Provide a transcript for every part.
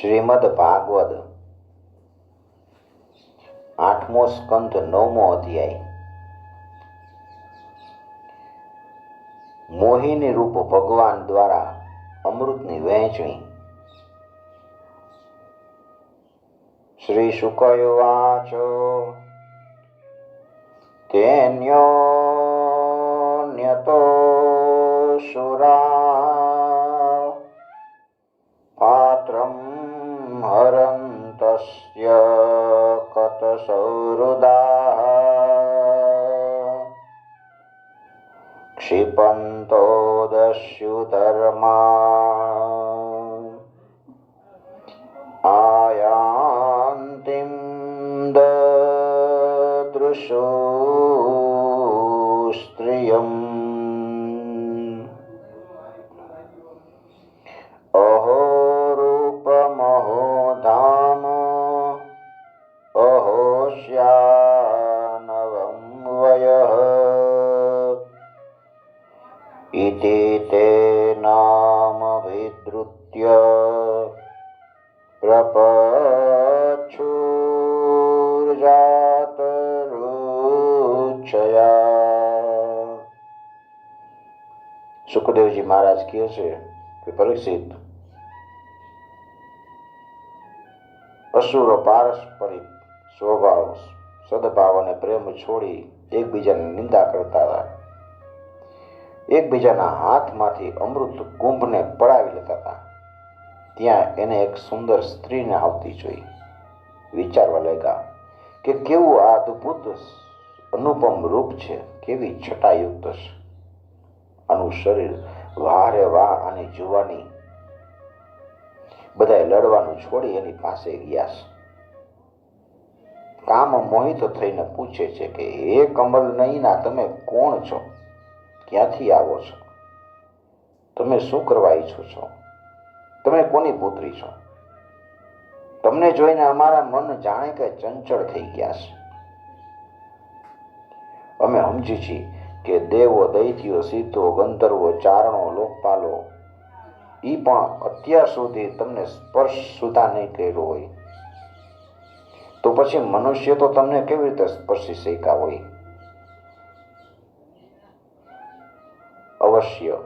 શ્રીમદ ભાગવત આઠમો સ્કંદ નવમો અધ્યાય. મોહિની રૂપ ભગવાન દ્વારા અમૃતની વહેંચણી. શ્રી શુકયુવાચ તેન્યોન્યતો સુરા. સુખદેવજી મહારાજ કહે છે કે પરીક્ષિત અસુરો પારસ્પરિક સ્વભાવ, સદભાવ અને પ્રેમ છોડી એકબીજાની નિંદા કરતા હતા. એકબીજાના હાથમાંથી અમૃત કુંભને પડાવી લેતા હતા. ત્યાં એને એક સુંદર સ્ત્રીને આવતી જોઈ. વિચારવા લાગ્યા કે કેવું આ અદ્ભુત અનુપમ રૂપ છે, કેવી છટાયુક્ત છે આનું શરીર વારે વાહ અને જુવાની બધાએ લડવાનું છોડી એની પાસે ગયા કામ મોહિત થઈને પૂછે છે કે, હે કમલ નહીંના તમે કોણ છો? ક્યાંથી આવો છો? તમે શું કરવા ઈચ્છો છો? તમે કોની પુત્રી છો? તમને જોઈને અમારા મન જાણે કે ચંચળ થઈ ગયા છે. અમે સમજી છીએ કે દેવો દૈત્યો સીતો ગંધર્વો ચારણો લોકપાલો એ પણ અત્યાર સુધી તમને સ્પર્શ સુધા નહીં કર્યો હોય. તો પછી મનુષ્ય તો તમને કેવી રીતે સ્પર્શી શક્યા હોય? અવશ્ય.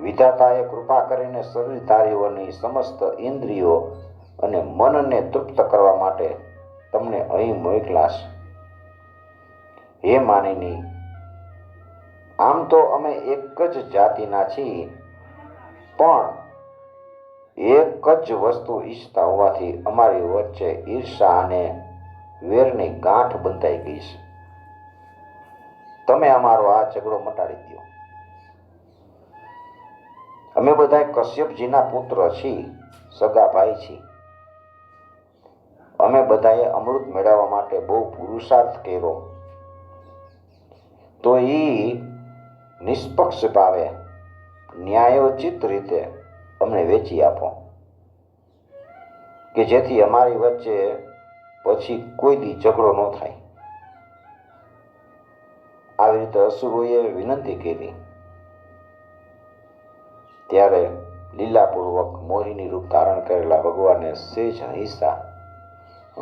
વિધાતાએ કૃપા કરીને શરીરધારીઓની સમસ્ત ઇન્દ્રિયો અને મનને તૃપ્ત કરવા માટે તમને અહીં મોકલાશ. હે માનીની આમ તો અમે એક જ જાતિના છીએ, પણ એક જ વસ્તુ ઈચ્છતા હોવાથી અમારી વચ્ચે ઈર્ષા અને વેરની ગાંઠ બંધાઈ ગઈ છે. તમે અમારો આ ઝઘડો મટાડી દો અમે બધા કશ્યપજીના પુત્ર છીએ, સગા ભાઈ છીએ. અમે બધાએ અમૃત મેળવવા માટે બહુ પુરુષાર્થ કર્યો. તો એ નિષ્પક્ષ ભાવે ન્યાયોચિત રીતે અમને વેચી આપો. કે જેથી અમારી વચ્ચે પછી કોઈ દી ઝઘડો ન થાય. આવી રીતે અસુરોએ વિનંતી કરી. ત્યારે લીલાપૂર્વક મોહિની રૂપ ધારણ કરેલા ભગવાને સેજ હંસા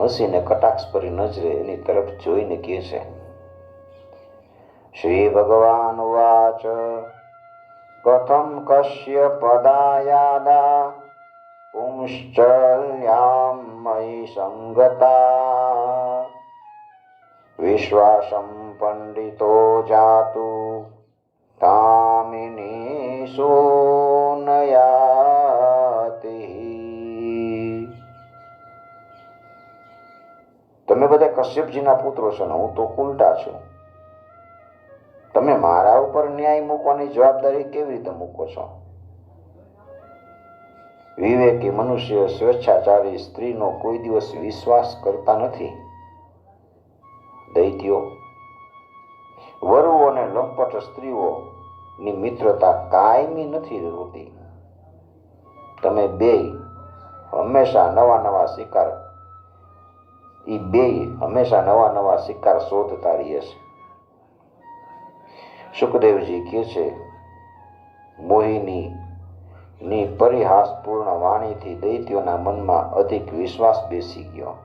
હસીને કટાક્ષ ભરી નજરે એની તરફ જોઈને કહે છે શ્રી ભગવાન વાચ કથમ કશ્ય પદાયાદા પુંશ્ચલ્યામ મયી સંગતા વિશ્વાસમ પંડિતો જાતુ તામિની સોનયાતિ તમે બધા કશ્યપજીના પુત્રો છો ને, હું તો ઉલટા છું. તમે મારા ઉપર ન્યાય મૂકવાની જવાબદારી કેવી રીતે મૂકો છો? વિવેકી મનુષ્ય સ્વેચ્છાચારી સ્ત્રીનો કોઈ દિવસ વિશ્વાસ કરતા નથી. દૈત્યો, વરુઓ અને લંપટ સ્ત્રીઓની મિત્રતા કાયમી નથી હોતી. તમે બે હંમેશા નવા નવા શિકાર એ બે હંમેશા નવા નવા શિકાર શોધતા રહીએ છે. સુખદેવજી કહે છે, મોહિની, ની પરિહાસપૂર્ણ વાણીથી દૈત્યોના મનમાં અધિક વિશ્વાસ બેસી ગયો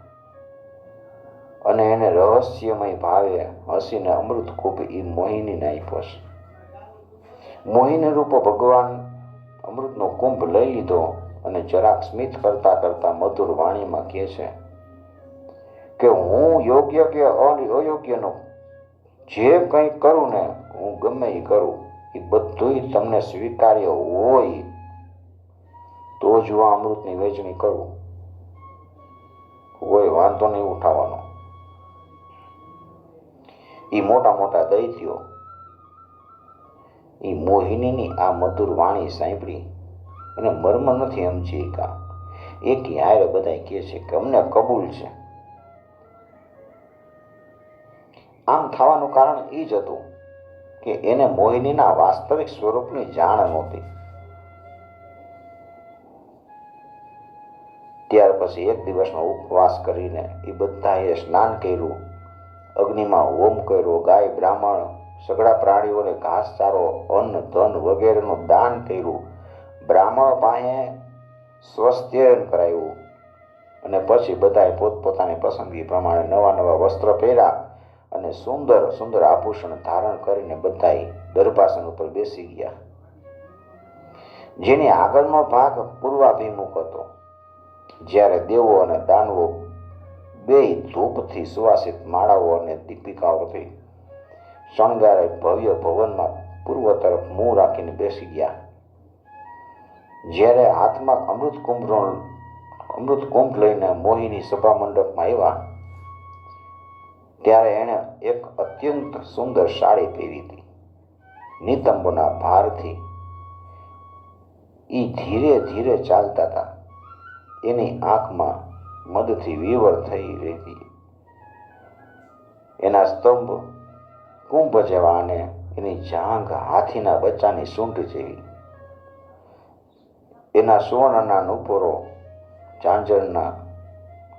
અને એને રહસ્યમય ભાવે હસીને અમૃત કૂપ એ મોહિની આપ્યો છે. મોહિની રૂપ ભગવાન અમૃતનો કુંભ લઈ લીધો અને જરાક સ્મિત કરતા કરતા મધુર વાણીમાં કહે છે કે હું યોગ્ય કે અયોગ્યનો, જે કંઈ કરું ને હું ગમે એ કરું એ બધુંય તમને સ્વીકાર્ય હોય, તો જ હું અમૃતની વહેંચણી કરું. કોઈ વાંધો નહીં ઉઠાવવાનો. એ મોટા મોટા દૈત્યો એ મોહિનીની આ મધુર વાણી સાંભળી એને મર્મ નથી સમજી કા એક હારે બધા કહે છે કે અમને કબૂલ છે. આમ થવાનું કારણ એ જ હતું કે એને મોહિનીના વાસ્તવિક સ્વરૂપની જાણ નહોતી. ત્યાર પછી એક દિવસનો ઉપવાસ કરીને એ બધાએ સ્નાન કર્યું. અગ્નિમાં હોમ કર્યો, ગાય, બ્રાહ્મણ સગડા પ્રાણીઓને ઘાસચારો અન્ન, ધન વગેરેનું દાન કર્યું. બ્રાહ્મણ પાસે સ્વસ્થ્યન કરાયું. અને પછી બધાએ પોતપોતાની પસંદગી પ્રમાણે નવા નવા વસ્ત્ર પહેર્યા. અને સુંદર સુંદર આભૂષણ ધારણ કરીને બધાએ દરભાસન ઉપર બેસી ગયા. જેની આગળનો ભાગ પૂર્વાભિમુખ હતો. જ્યારે દેવો અને દાનવો બે ધૂપથી સુવાસિત માળાઓ અને દીપિકાઓથી શણગારે ભવ્ય ભવનમાં પૂર્વ તરફ મોં રાખીને બેસી ગયા. જ્યારે હાથમાં અમૃત કુંભ અમૃત કુંભ લઈને મોહિની સભા મંડપમાં આવ્યા ત્યારે એણે એક અત્યંત સુંદર સાડી પહેરી હતી. નિતંબોના ભારથી એ ધીરે ધીરે ચાલતા હતા. એની આંખમાં મદથી વિવર થઈ રહેતી. એના સ્તંભ કુંભ જેવા અને એની જાંઘ હાથીના બચ્ચાની સૂંઢ જેવી. એના સુવર્ણના નુપુરો ઝાંઝરના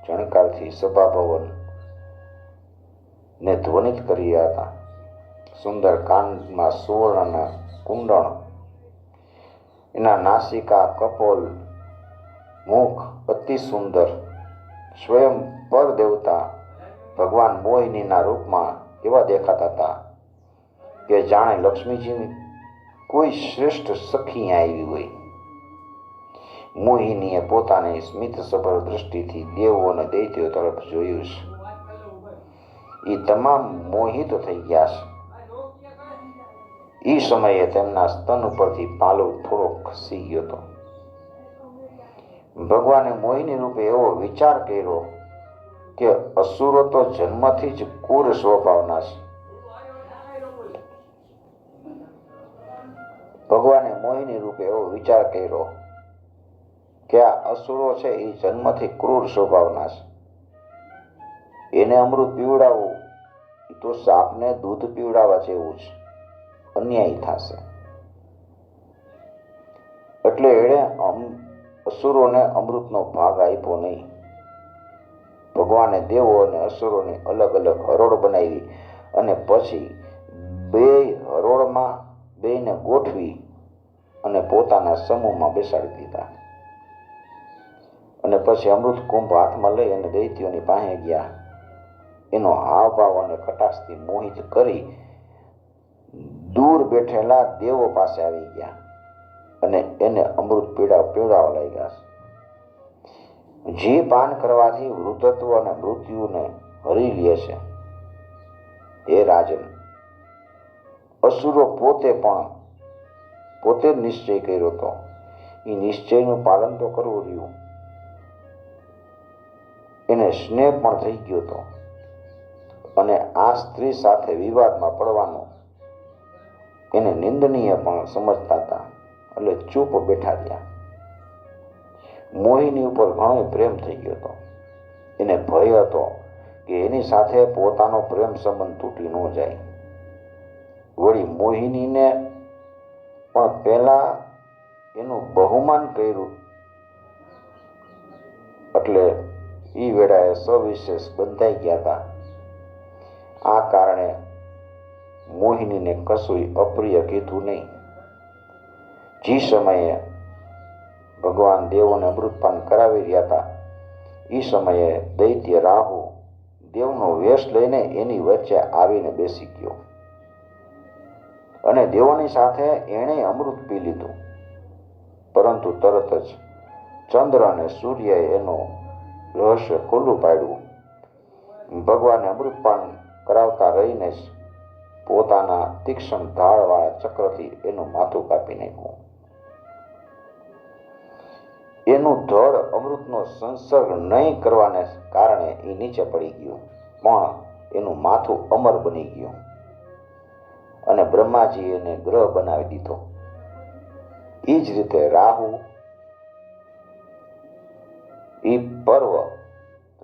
ચણકારથી સભાભવન ને ધ્વનિત કર્યા હતા. સુંદર કાનમાં સુવર્ણના કુંડળ. એના નાસિકા, કપોલ, મુખ અતિ સુંદર. સ્વયં પર દેવતા ભગવાન મોહિનીના રૂપમાં એવા દેખાતા હતા કે જાણે લક્ષ્મીજીની કોઈ શ્રેષ્ઠ સખી આવી હોય. મોહિનીએ પોતાની સ્મિત સભર દ્રષ્ટિથી દેવો અને દૈત્યો તરફ જોયું. છે એ તમામ મોહિત થઈ ગયા છે. એ સમયે તેમના સ્તન ઉપરથી પાલો થોડો ખસી ગયો હતો. ભગવાને મોહિની રૂપે એવો વિચાર કર્યો કે અસુરો તો જન્મથી જ કુર સ્વભાવના છે. ભગવાને મોહિની રૂપે એવો વિચાર કર્યો કે આ અસુરો છે એ જન્મથી ક્રૂર સ્વભાવના છે. એને અમૃત પીવડાવવું તો સાપને દૂધ પીવડાવવા જેવું જ. અન્યાય થશે. એટલે એણે અસુરોને અમૃતનો ભાગ આપ્યો નહીં. ભગવાને દેવો અને અસુરોને અલગ અલગ હરોળ બનાવી અને પછી બે હરોળમાં બેને ગોઠવી અને પોતાના સમૂહમાં બેસાડી દીધા. અને પછી અમૃત કુંભ હાથમાં લઈ અને દૈત્યોની પાસે ગયા. એનો હાવભાવ અને કટાશથી મોહિત કરી દૂર બેઠેલા દેવો પાસે આવી ગયા અને એને અમૃત પીડા પીવડાવવા લાગ્યા. જે પાન કરવાથી વૃદ્ધત્વ અને મૃત્યુને હરી લે છે. હે રાજન, અસુરો પોતે પણ પોતે નિશ્ચય કર્યો હતો એ નિશ્ચયનું પાલન તો કરવું રહ્યું. એને સ્નેહ પણ થઈ ગયો હતો અને આ સ્ત્રી સાથે વિવાદમાં પડવાનો એને નિંદનીય પણ સમજતા હતા. એટલે ચૂપ બેઠા રહ્યા. મોહિની ઉપર ઘણો પ્રેમ થઈ ગયો હતો. એને ભય હતો કે એની સાથે પોતાનો પ્રેમ સંબંધ તૂટી ન જાય. વળી મોહિનીને પણ પહેલા એનું બહુમાન કર્યું. એટલે એ વેળાએ સવિશેષ બંધાઈ ગયા હતા. આ કારણે મોહિનીને કશું અપ્રિય કીધું નહીં. જે સમયે ભગવાન દેવોને અમૃતપાન કરાવી રહ્યા હતા, એ સમયે દૈત્ય રાહુ દેવનો વેશ લઈને એની વચ્ચે આવીને બેસી ગયો. અને દેવોની સાથે એણે અમૃત પી લીધું. પરંતુ તરત જ ચંદ્ર અને સૂર્યએ એનું રહસ્ય ખુલ્લું પાડ્યું. ભગવાને અમૃતપાન કરાવતા રહીને પોતાના તીક્ષ્ણ ધાળવાળા ચક્રથી એનું માથું કાપી નાખ્યું. એનું ધડ અમૃતનો સંસર્ગ નહીં કરવાને કારણે એ નીચે પડી ગયું, પણ એનું માથું અમર બની ગયું અને બ્રહ્માજી એને ગ્રહ બનાવી દીધો. એ જ રીતે રાહુ એ પર્વ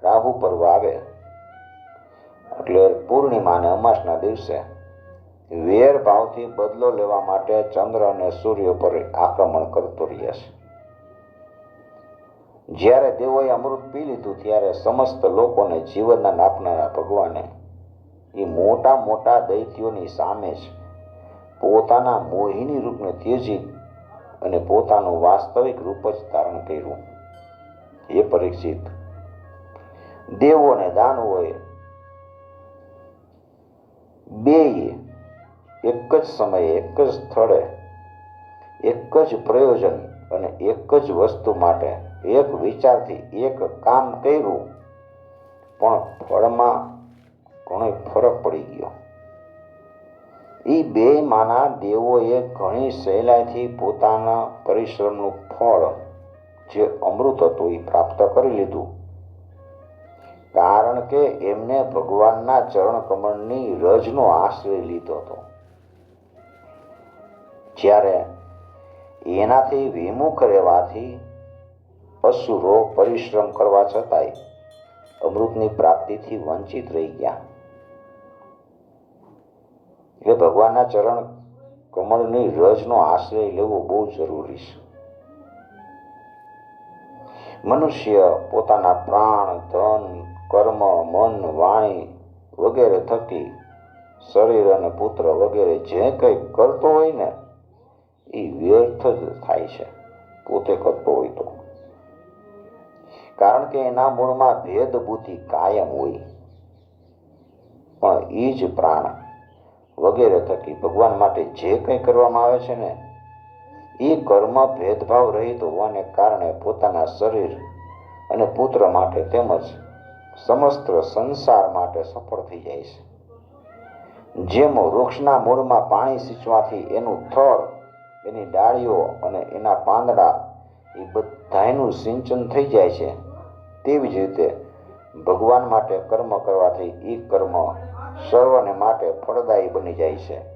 રાહુ પર્વ આવે એટલે પૂર્ણિમા અને અમાસના દિવસે વેર ભાવથી બદલો લેવા માટે ચંદ્ર અને સૂર્ય પર આક્રમણ કરતો રહે છે. જ્યારે દેવોએ અમૃત પી લીધું ત્યારે સમસ્ત લોકોને જીવનના નાપનારા ભગવાને એ મોટા મોટા દૈત્યોની સામે જ પોતાના મોહિની રૂપને ત્યજી અને પોતાનું વાસ્તવિક રૂપ જ ધારણ કર્યું. એ પરીક્ષિત દેવો અને દાનવોએ બેય એક જ સમયે, એક જ સ્થળે, એક જ પ્રયોજન અને એક જ વસ્તુ માટે એક વિચારથી એક કામ કર્યું, પણ ફળમાં ઘણો ફરક પડી ગયો. એ બે માના દેવોએ ઘણી સહેલાઈથી પોતાના પરિશ્રમનું ફળ, જે અમૃત હતું એ પ્રાપ્ત કરી લીધું. કારણ કે એમને ભગવાનના ચરણ કમળની રજનો આશ્રય લીધો હતો. જ્યારે એનાથી વિમુખ રહેવાથી અસુરો પરિશ્રમ કરવા છતાંય અમૃતની પ્રાપ્તિથી વંચિત રહી ગયા. એટલે ભગવાનના ચરણ કમળની રજનો આશ્રય લેવો બહુ જરૂરી છે. મનુષ્ય પોતાના પ્રાણ, ધન કર્મ, મન, વાણી વગેરે થકી શરીર અને પુત્ર વગેરે જે કંઈ કરતો હોય ને, એ વ્યર્થ જ થાય છે. પોતે કરતો હોય તો. કારણ કે એના મૂળમાં ભેદ બુદ્ધિ કાયમ હોય. પણ એ જ પ્રાણ વગેરે થકી ભગવાન માટે જે કંઈ કરવામાં આવે છે ને, એ કર્મ ભેદભાવ રહિત હોવાને કારણે પોતાના શરીર અને પુત્ર માટે તેમજ સમસ્ત સંસાર માટે સફળ થઈ જાય છે. જેમ વૃક્ષના મૂળમાં પાણી સિંચવાથી એનું થળ, એની ડાળીઓ અને એના પાંદડા એ બધાયનું સિંચન થઈ જાય છે, તેવી જ રીતે ભગવાન માટે કર્મ કરવાથી એ કર્મ સર્વને માટે ફળદાયી બની જાય છે.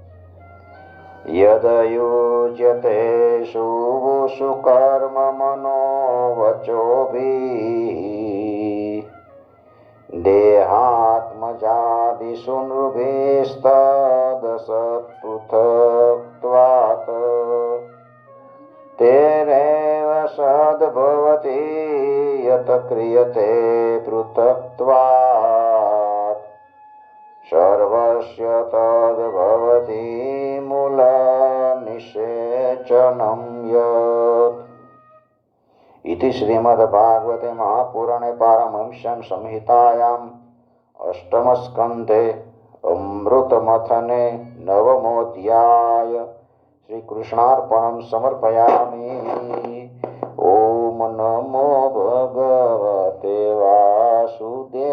યદયુજ્યતે શુભુષુ કર્મ મનો વચોભી देहात्मजादिषु नृभिस्तदशत्पृथक्त्वात् तेनेव सद्भवति यत् क्रियते पृथक्त्वात्। सर्वस्य तद्भवति मूलनिषेचनम्। इति श्रीमद्भागवते महापुराणे पारमहंस्यां संहितायाम् अष्टमस्कन्धे अमृतमथने नवमोऽध्याय श्रीकृष्णार्पणं समर्पयामि ॐ नमो भगवते वासुदेव